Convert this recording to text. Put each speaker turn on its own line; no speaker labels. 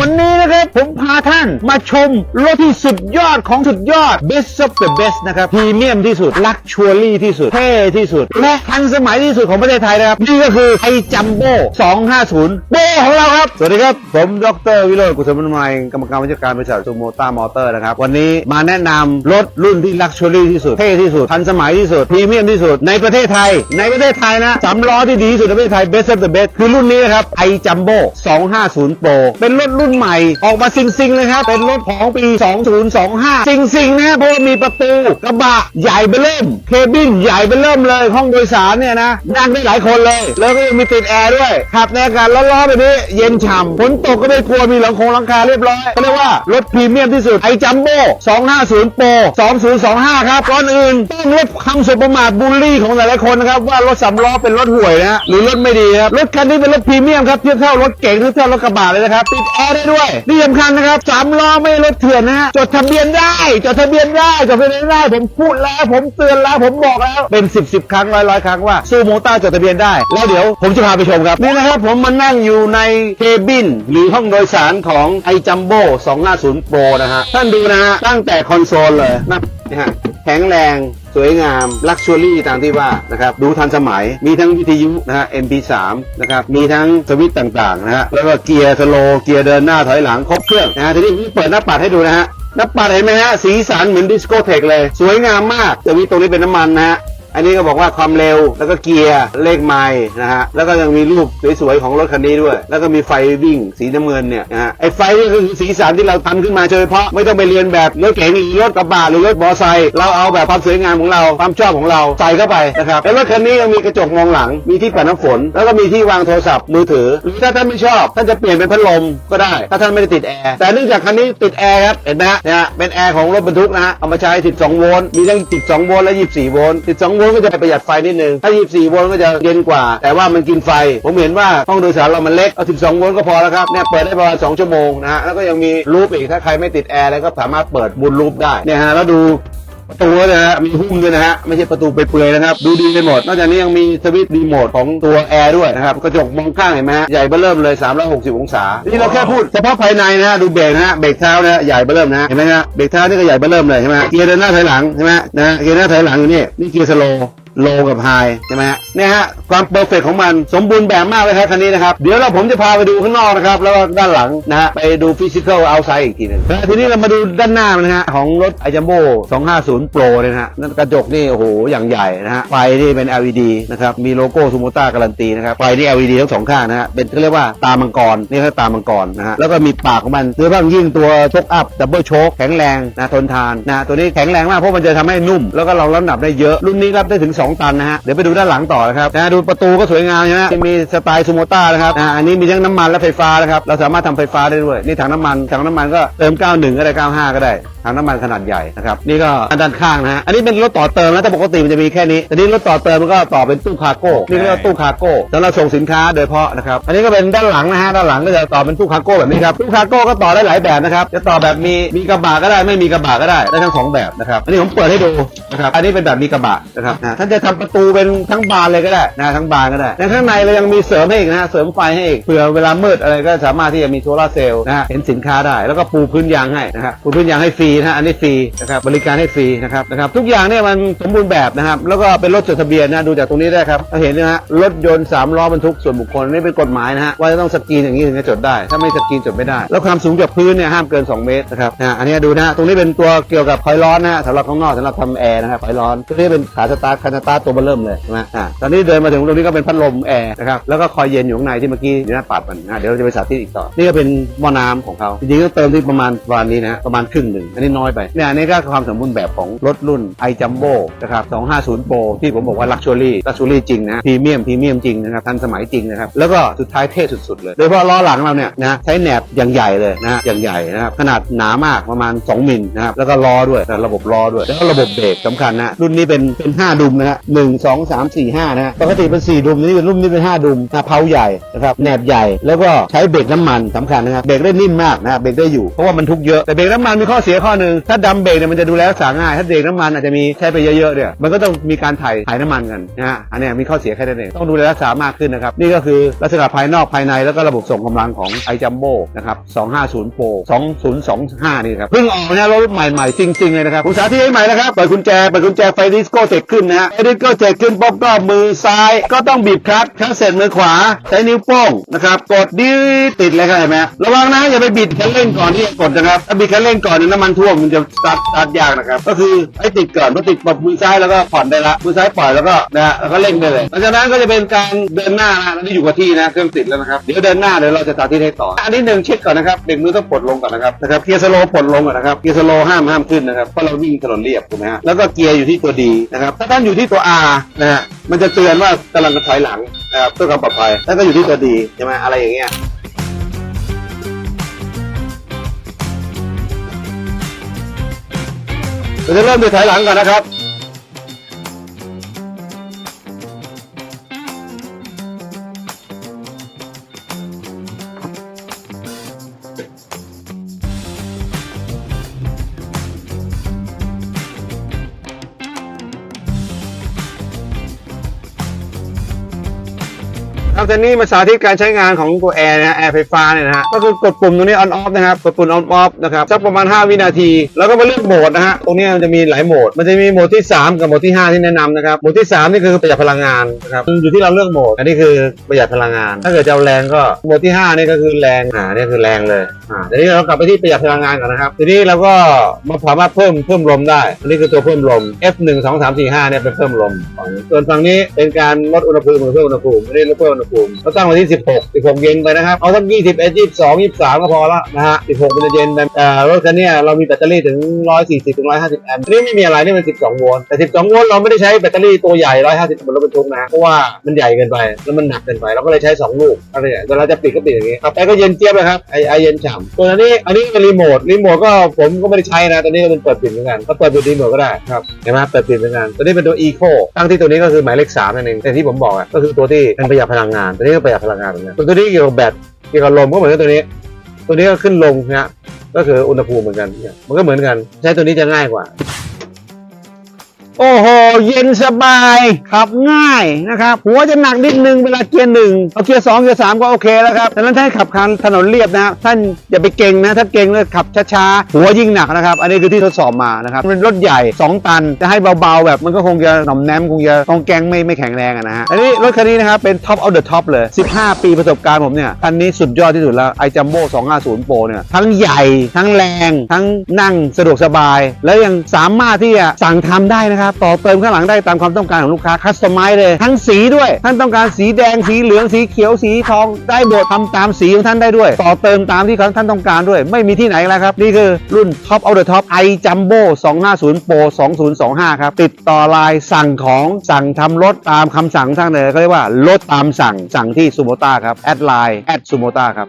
วันนี้นะครับผมพาท่านมาชมรถที่สุดยอดของสุดยอด best of the best นะครับพรีเมียมที่สุด ลักชัวรี่ที่สุด เท่ที่สุด และทันสมัยที่สุดของประเทศไทยนะครับ นี่ก็คือไฮจัมโบ้250เบของเราครับ สวัสดีครับ ผมดรวิโรจน์กุศลบุญมัยกรรมการผู้จัดการบริษัทซูโมต้ามอเตอร์นะครับ วันนี้มาแนะนำรถรุ่นที่ luxury ที่สุด เท่ที่สุด ทันสมัยที่สุด พรีเมียมที่สุด ในประเทศไทย ในประเทศไทยนะสามล้อที่ดีที่สุดในประเทศไทย best of the best คือรุ่นนี้นะครับไอจัมโบ้250 Pro เป็นรถรุ่นใหม่ ออกมาซิงซิงๆเลยครับ เป็นรถของปี 2025 ซิงซิงๆนะเพราะว่ามีประตูกระบะใหญ่เบ้อเริ่ม เคบินใหญ่เบ้อเริ่มเลย ห้องโดยสารเนี่ยนะนั่งได้หลายคนเลย แล้วก็ยังมีติดแอร์ด้วยขับในอากาศร้อนๆแบบนี้เย็นฉ่ำฝนตกก็ไม่กลัวมีหลังคงหลังคาเรียบร้อยก็เรียกว่ารถพรีเมียมที่สุดไอจัมโบ้250 Pro 2025 ครับก่อนอื่นต้องลดคำสุประมาทบูลลี่ของหลายๆคนนะครับว่ารถสำล้อเป็นรถห่วยนะฮะหรือรถไม่ดีครับรถคันนี้เป็นรถพรีเมียมครับเทียบเท่ารถเก๋งเทียบเท่ารถกระบะเลยนะครับติดแอร์ได้ด้วยนี่สำคัญนะครับสามล้อไม่รถเถื่อนนะฮะจดทะเบียนได้จดทะเบียนได้จดทะเบียนได้ผมพูดแล้ว ผมเตือนแล้วผมบอกแล้วเป็นสิบสิบครั้งร้อยร้อยครั้งว่าซูโมต้าจดทะเบียนได้ แล้วเดี๋ยวผมจะพาไปชมครับนี่นะครับผมมานั่งอยู่ในเคบิน หรือห้องโดยสารของไอจัมโบ้250 Pro นะฮะ ท่านดูนะฮะ ตั้งแต่คอนโซลเลยนะนี่ฮะแข็งแรงสวยงาม ลักชัวรี่ตามที่ว่านะครับ ดูทันสมัย มีทั้งวิทยุนะฮะ MP3 นะครับ มีทั้งสวิตต่างๆนะฮะ แล้วก็เกียร์สโลเกียร์เดินหน้าถอยหลังครบเครื่องนะฮะ ทีนี้เปิดหน้าปัดให้ดูนะฮะ หน้าปัดเห็นไหมฮะ สีสันเหมือนดิสโกเทคเลย สวยงามมากแต่วิตรงนี้เป็นน้ำมันนะฮะ อันนี้ก็บอกว่าความเร็วแล้วก็เกียร์เลขไมล์นะฮะแล้วก็ยังมีรูปสวยๆของรถคันนี้ด้วย แล้วก็มีไฟวิ่งสีน้ำเงินเนี่ยนะฮะไอ้ไฟนี่คือสีสันที่เราทำขึ้นมาโดยเฉพาะไม่ต้องไปเรียนแบบรถเก๋งหรือรถกระบะหรือรถมอเตอร์ไซค์เราเอาแบบความสวยงามของเราความชอบของเราใส่เข้าไปนะครับแล้วรถคันนี้ยังมีกระจกมองหลังมีที่ปัดน้ำฝน แล้วก็มีที่วางโทรศัพท์มือถือหรือถ้าท่านไม่ชอบท่านจะเปลี่ยนเป็นพัดลมก็ได้ ถ้าท่านไม่ได้ติดแอร์แต่เนื่องจากคันนี้ติดแอร์ครับเห็นไหมฮะเนี่ยเป็นแอร์ของรถบรรทุกนะฮะเอามาใช้ 12 โวลต์มีทั้ง 12 โวลต์และ 24 โวลต์12วลต์ก็จะประหยัดไฟนิดนึง ถ้า 24 โวลต์ก็จะเย็นกว่า แต่ว่ามันกินไฟ ผมเห็นว่าห้องโดยสารเรามันเล็ก เอา 12 โวลต์ก็พอแล้วครับ เนี่ยเปิดได้ประมาณ 2 ชั่วโมงนะฮะ แล้วก็ยังมีลูปอีก ถ้าใครไม่ติดแอร์แล้วก็สามารถเปิดบุนลูปได้ เนี่ยฮะ แล้วดู ประตูด้วยนะฮะมีหุ้มด้วยนะฮะไม่ใช่ประตูเปลือยนะครับ ดูดีไปหมด นอกจากนี้ยังมีสวิตช์รีโมทของตัวแอร์ด้วยนะครับกระจกมองข้างเห็นไหมฮะใหญ่เบ้อเริ่มเลย 360 องศา นี่เราแค่พูดเฉพาะภายในนะฮะดูเบรกนะฮะเบรกเท้านะฮะใหญ่เบ้อเริ่มนะฮะเห็นไหมฮะเบรกเท้านี่ก็ใหญ่เบ้อเริ่มเลยใช่ไหมฮะเกียร์เดินหน้าถอยหลังใช่ไหมนะเกียร์หน้าถอยหลังอยู่นี่นี่เกียร์สโล โลกับไฮใช่ไหมฮะเนี่ยฮะความเปอร์เฟกของมันสมบูรณ์แบบมากเลยครับคันนี้นะครับ เดี๋ยวเราผมจะพาไปดูข้างนอกนะครับ แล้วก็ด้านหลังนะฮะไปดูฟิสิกอลเอาไซด์อีกทีหนึงนะทีนี้เรามาดูด้านหน้านะฮะของรถไอจัมโบ้250 Pro เนี่ยนะฮะนั่นกระจกนี่โอ้โหอย่างใหญ่นะฮะไฟนี่เป็น LED นะครับมีโลโก้ซูโมต้าการันตีนะครับไฟนี่ LED ทั้งสองข้างนะฮะเป็นเขาเรียกว่าตามังกรนี่คือตามังกรนะฮะแล้วก็มีปากของมันโดยเฉพาะยิ่งตัวโชคอัพดับเบิลโชคแข็งแรงนะทนทานนะตัวนี้แข็งแรงมากเพราะมันจะทำให้นุ่ม แล้วก็รองรับน้ำหนักได้เยอะรุ่นนี้รับได้ถึง2 ตันนะฮะ เดี๋ยวไปดูด้านหลังต่อนะครับนะดูประตูก็สวยงามใช่ไหมจะมีสไตล์ซูโมต้านะครับนะอันนี้มีทั้งน้ำมันและไฟฟ้านะครับ เราสามารถทำไฟฟ้าได้ด้วย นี่ถังน้ำมัน ถังน้ำมันก็เติม 91 ก็ได้ 95 ก็ได้ ถังน้ำมันขนาดใหญ่นะครับ นี่ก็อันด้านข้างนะฮะ อันนี้เป็นรถต่อเติมนะแต่ปกติมันจะมีแค่นี้ แต่นี่รถต่อเติมมันก็ต่อเป็นตู้คาร์โก้ นี่เรียกว่าตู้คาร์โก้สำหรับส่งสินค้าโดยเฉพาะนะครับ อันนี้ก็เป็นด้านหลังนะฮะ ด้านหลังก็จะต่อเป็นตู้คาร์โก้แบบนี้ครับ ตู้คาร์โก้ก็ต่อได้หลายแบบนะครับ จะต่อแบบมีมีกระบะก็ได้ ไม่มีกระบะก็ได้ ได้ทั้งสองแบบนะครับ อันนี้ผมเปิดให้ดูนะครับ อันนี้เป็นแบบมีกระบะนะครับท่านจะทำประตูเป็นทั้งบานเลยก็ได้นะทั้งบานก็ได้ในข้างในเรายังมีเสริมให้อีกนะเสริมไฟให้อีกเผื่อเวลามืดอะไรก็สามารถที่จะมีโซลาร์เซลล์นะเห็นสินค้าได้ แล้วก็ปูพื้นยางให้นะครับปูพื้นยางให้ฟรีนะอันนี้ฟรีนะครับบริการให้ฟรีนะครับนะครับทุกอย่างเนี่ยมันสมบูรณ์แบบนะครับแล้วก็เป็นรถจดทะเบียนนะดูจากตรงนี้ได้ครับเราเห็นนะฮะรถยนต์สามล้อบรรทุกส่วนบุคคลนี่เป็นกฎหมายนะฮะว่าจะต้องสกรีนอย่างนี้ถึงจะจดได้ ถ้าไม่สกรีนจดไม่ได้ แล้วความสูงจากพื้นเนี่ยห้ามเกิน 2 เมตรนะครับนะอันนี้ดูนะตรงนี้เป็นตัวเกี่ยวกับคอยร้อนนะสำหรับข้างนอกสำหรับทำแอร์นะครับคอยร้อนตัวนี้เป็นขาสตาร์ทคันตาร์ทตัวเบอร์เริ่มเลยใช่ไหมอ่าตอนนี้เดินมาถึงตรงนี้ก็เป็นพัดลมแอร์นะครับแล้วก็คอยเย็นอยู่ข้างในที่เมื่อกี้อยู่หน้าปัดมันนะเดี๋ยวเราจะไปสาธิตอีกต่อ นี่ก็เป็นหม้อน้ำของเขาจริงๆต้องเติมที่ประมาณประมาณนี้นะฮะประมาณครึ่งหนึ่งอันนี้น้อยไปเนี่ยอันนี้ก็ความสมบูรณ์แบบของรถรุ่นไอจัมโบ้นะครับ250 Pro ที่ผมบอกว่าลักชัวรี่ลักชัวรี่จริงนะพรีเมียมพรีเมียมจริงนะครับทันสมัยจริงนะครับแล้วก็สุดท้ายเท่สุดๆเลยโดยเฉพาะล้อหลังเราเนี่ยนะใช้แหนบอย่างใหญ่เลยนะฮะอย่างใหญ่นะครับขนาดหนามากประมาณ 2มิลนะครับแล้วก็ล้อด้วยแต่ระบบล้อด้วย แล้วก็ระบบเบรกสำคัญนะรุ่นนี้เป็นเป็น 5 ดุมนะฮะหนึ่งสองสามสี่ห้านะฮะปกติเป็นสี่ดุมนี่เป็นรุ่มนี่เป็นห้าดุมนะเพาใหญ่นะครับแหนบใหญ่แล้วก็ใช้เบรกน้ำมันสำคัญนะครับเบรกได้นิ่มมากนะเบรกได้อยู่เพราะว่ามันทุกเยอะแต่เบรกน้ำมันมีข้อเสียข้อหนึ่งถ้าดำเบรกเนี่ยมันจะดูแลรักษาง่ายถ้าเบรกน้ำมันอาจจะมีใช้ไปเยอะๆเนี่ยมันก็ต้องมีการถ่ายถ่ายน้ำมันกันนะฮะอันนี้มีข้อเสียแค่นั้นเองต้องดูแลรักษามากขึ้นนะครับนี่ก็คือลักษณะภายนอกภายในแล้วก็ระบบส่งกำลังของไอจัมโบ้นะครับ250 Pro 2025 นี่ครับเพิ่งออกนะรถใหม่ๆจริงๆเลยนะครับผมสาธิตให้ใหม่นะครับเปิดกุญแจเปิดกุญแจไฟดิสโก้เทคขึ้นนะฮะไฟดิสก้เทคขึ้นปุ๊บก็มือซ้ายก็ต้องบีบคลัตช์คลัตช์เสร็จมือขวาใช้นิ้วโป้งนะครับกดดีดติดเลยครับเห็นไหมระวังนะอย่าไปบิดคันเร่งก่อนที่จะกดนะครับถ้าบิดคันเร่งก่อนเนี่ยน้ำมันท่วมมันจะสตาร์ทสตาร์ทยากนะครับก็คือให้ติดก่อนพอติดปุ๊บมือซ้ายแล้วก็ผ่อนได้ละมือซ้ายปล่อยแล้วก็นะฮะแล้วก็เร่งได้เลยหลังจากนั้นก็จะเป็นการเดินหน้านะนนี้อยู่กับที่นะเครื่องติดแล้วนะครับเดี๋ยวเดินหน้าเดี๋ยวเราจะสาธิตให้ต่ออันนี้หนึ่งเช็คก่อนนะครับเบรกมือต้องปลดลงก่อนนะครับนะครับเกียร์สโลว์ปลดลงก่อนนะครับเกียร์สโลว์ห้ามห้ามขึ้นนะครับเพราะเราวิ่งถนนเรียบถูกไหมฮะแล้วก็เกียร์อยู่ที่ตัวดีนะครับถ้าท่านอยู่ที่ตัว R นะฮะมันจะเตือนว่ากำลังจะถอยหลังนะครับเพื่อความปลอดภัยแล้วก็อยู่ที่ตัวดีใช่ไหมอะไรอย่างเงี้ยเราจะเริ่มด้วยถอยหลังก่อนนะครับ ครับทีนี้มาสาธิตการใช้งานของตัวแอร์นะฮะแอร์ไฟฟ้าเนี่ยนะฮะก็คือกดปุ่มตรงนี้ on off นะครับกดปุ่ม on off นะครับสักประมาณ 5 วินาที แล้วก็มาเลือกโหมดนะฮะตรงนี้มันจะมีหลายโหมด มันจะมีโหมดที่ 3 กับโหมดที่ 5 ที่แนะนำนะครับโหมดที่ 3 นี่คือประหยัดพลังงานนะครับอยู่ที่เราเลือกโหมด อันนี้คือประหยัดพลังงาน ถ้าเกิดจะเอาแรงก็โหมดที่5นี่ก็คือแรงอ่านี่คือแรงเลยอ่าทีนี้เรากลับไปที่ประหยัดพลังงานก่อนนะครับทีนี้เราก็มาสามารถเพิ่มเพิ่มลมได้ อันนี้คือตัวเพิ่มลม F 1 2 3 4 5เนี่ยเป็นเพิ่มลมฝั่งส่วนฝั่งนี้เป็นการลดอุณหภูมิหรือเพิ่มอุณหภูมิไม่ได้ลดเพิ่มอุณหภูมิเราตั้งไว้ที่ 16 16 เย็นไปนะครับ เอาสัก21 22 23ก็พอละนะฮะ16มันเย็นแบบเอ่อรถคันนี้เรามีแบตเตอรี่ถึง 140ถึง150 แอมป์นี่ไม่มีอะไรนี่มัน 12 โวลต์แต่ 12 โวลต์เราไม่ได้ใช้แบตเตอรี่ตัวใหญ่ 150เหมือนรถบรรทุกนะเพราะว่ามันใหญ่เกินไปแล้วมันหนักเกินไปเราก็เลยใช้ 2 ลูกอะไรอย่างเงี้ยแต่เราจะปิดก็ปิดอย่างงี้ครับแต่ก็เย็นเจี๊ยบเลยครับไอไอเย็นฉ่ำส่วนี้อันนี้เป็นรีโมทรีโมทก็ผมก็ไม่ได้ใช้นะตอนนี้ก็เป็นเปิดปิดเหมือนกันก็เปิดปิดรีโมทก็ได้ครับเห็นไหมเปิดปิดเหมือนกันตัวนี้เป็นตัว Eco ตั้งที่ตัวนี้ก็คือหมายเลขสามนั่นเองแต่ที่ผมบอกอะก็คือตัวที่เป็นประหยัดพลังงานตัวนี้ก็ประหยัดพลังงานเหมือนกันตัวนี้เกี่ยวกับแบตเกี่ยวกับลมก็เหมือนกับตัวนี้ ตัวนี้ก็ขึ้นลงนะฮะก็คืออุณหภูมิเหมือนกัน มันก็เหมือนกัน ใช้ตัวนี้จะง่ายกว่า โอ้โห เย็นสบายขับง่ายนะครับ หัวจะหนักนิดนึงเวลาเกียร์หนึ่งเอาเกียร์สองเกียร์สามก็โอเคแล้วครับดังนั้นถ้าให้ขับคันถนนเรียบนะท่านอย่าไปเก่งนะถ้าเก่งแล้วขับช้าๆหัวยิ่งหนักนะครับ อันนี้คือที่ทดสอบมานะครับมันรถใหญ่ 2 ตันจะให้เบาๆ แบบมันก็คงจะหน่อมแนมคงจะกองแกงไม่ไม่แข็งแรงนะฮะอันนี้รถคันนี้นะครับเป็น top of the top เลย 15 ปีประสบการณ์ผมเนี่ยคันนี้สุดยอดที่สุดแล้วไอจัมโบ้250 Pro เนี่ยทั้งใหญ่ทั้งแรง ทั้งนั่งสะดวกสบาย แล้วยังสามารถที่จะสั่งทำได้นะครับต่อเติมข้างหลังได้ตามความต้องการของลูกค้าคัสตอมไมซ์เลยทั้งสีด้วย ท่านต้องการสีแดงสีเหลืองสีเขียวสีทองได้หมดทำตามสีของท่านได้ด้วย ต่อเติมตามที่ท่านต้องการด้วย ไม่มีที่ไหนแล้วครับ นี่คือรุ่น Top of the Top i Jumbo 250 Pro 2025 ครับ ติดต่อไลน์สั่งของสั่งทำรถตามคำสั่งท่านเลยเขาเรียกว่าลดตามสั่งสั่งที่ซูโมต้าครับแอดไลน์แอดซูโมต้าครับ